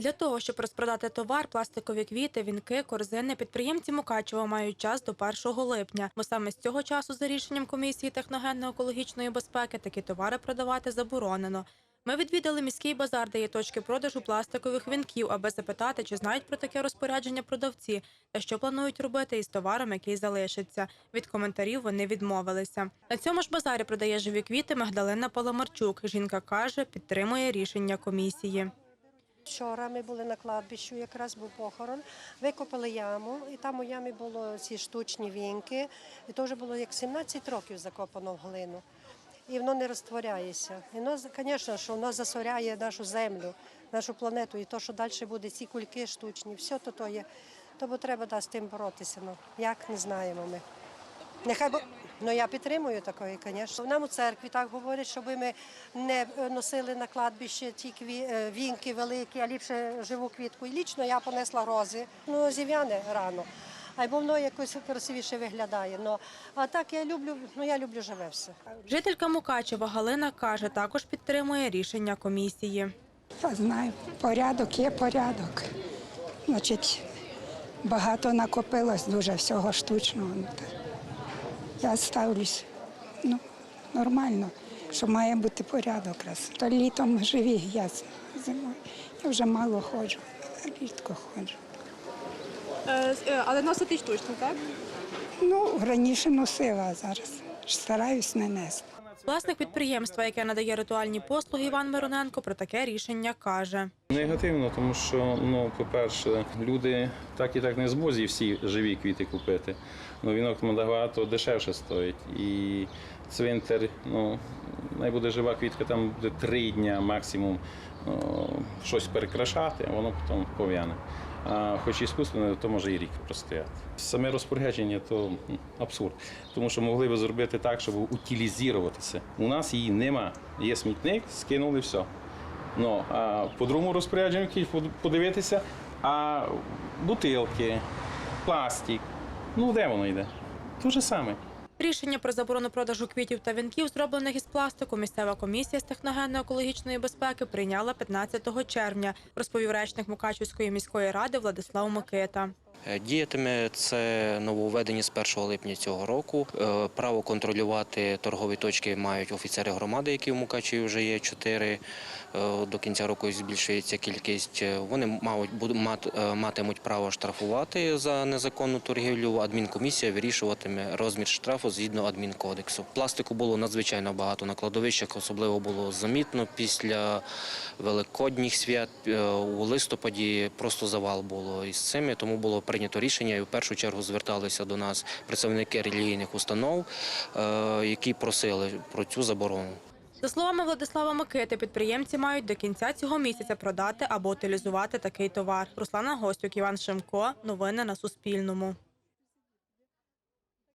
Для того, щоб розпродати товар, пластикові квіти, вінки, корзини, підприємці Мукачева мають час до 1 липня, бо саме з цього часу, за рішенням комісії техногенно-екологічної безпеки, такі товари продавати заборонено. Ми відвідали міський базар, де є точки продажу пластикових вінків, аби запитати, чи знають про таке розпорядження продавці та що планують робити із товаром, який залишиться. Від коментарів вони відмовилися. На цьому ж базарі продає живі квіти Магдалина Паламарчук. Жінка каже, підтримує рішення комісії. Вчора ми були на кладбищу, якраз був похорон. Викопали яму, і там у ямі було ці штучні вінки. І вже було як 17 років закопано в глину. І воно не розтворяється. І воно, звісно, що воно засоряє нашу землю, нашу планету. І то, що далі буде, ці кульки штучні, все то, то є. Тому треба да, з тим боротися. Ну, як не знаємо ми. Нехай бо ну я підтримую такої, звісно. Нам у церкві так говорять, щоб ми не е, носили на кладбище ті кві... е, вінки великі, а ліпше живу квітку. І лічно я понесла рози. Ну, зів'яне рано. А й воно якось красивіше виглядає. Ну, а так я люблю, ну я люблю живе все. Жителька Мукачева Галина каже, також підтримує рішення комісії. Я знаю, порядок є порядок. Значить, багато накопилось дуже всього штучного. Я ставлюсь ну, нормально, що має бути порядок раз. То літом живі, я зимою. Я вже мало ходжу, рідко ходжу. Е, е, Але носити штучно, так? Ну, раніше носила, а зараз стараюсь не нести. Власник підприємства, яке надає ритуальні послуги, Іван Мироненко, про таке рішення каже. Негативно, тому що, ну, по-перше, люди так і так не змозі всі живі квіти купити. Ну, вінок набагато дешевше стоїть. І цвинтар, ну, най буде жива квітка, там буде три дня максимум щось перекрашати, а воно потім пов'яне. А хоч іскусственно, то може і рік простояти. Саме розпорядження то абсурд, тому що могли би зробити так, щоб утилізуватися. У нас її нема. Є смітник, скинули все. Ну, а по другому розпорядженню подивитися, а бутилки, пластик. Ну, де воно йде? Те ж саме. Рішення про заборону продажу квітів та вінків, зроблених із пластику, місцева комісія з техногенно-екологічної безпеки прийняла 15 червня, розповів речник Мукачівської міської ради Владислав Микита. Е, Діятиме це нововведення з 1 липня цього року. Е, Право контролювати торгові точки мають офіцери громади, які в Мукачеві вже є чотири. Е, До кінця року збільшується кількість. Вони мають матимуть право штрафувати за незаконну торгівлю. Адмінкомісія вирішуватиме розмір штрафу згідно адмінкодексу. Пластику було надзвичайно багато на кладовищах, особливо було замітно після великодніх свят. У листопаді просто завал було із цими, тому було прийнято рішення. І в першу чергу зверталися до нас представники релігійних установ, е, які просили про цю заборону. За словами Владислава Микити, підприємці мають до кінця цього місяця продати або утилізувати такий товар. Руслана Гостюк, Іван Шимко. Новини на Суспільному.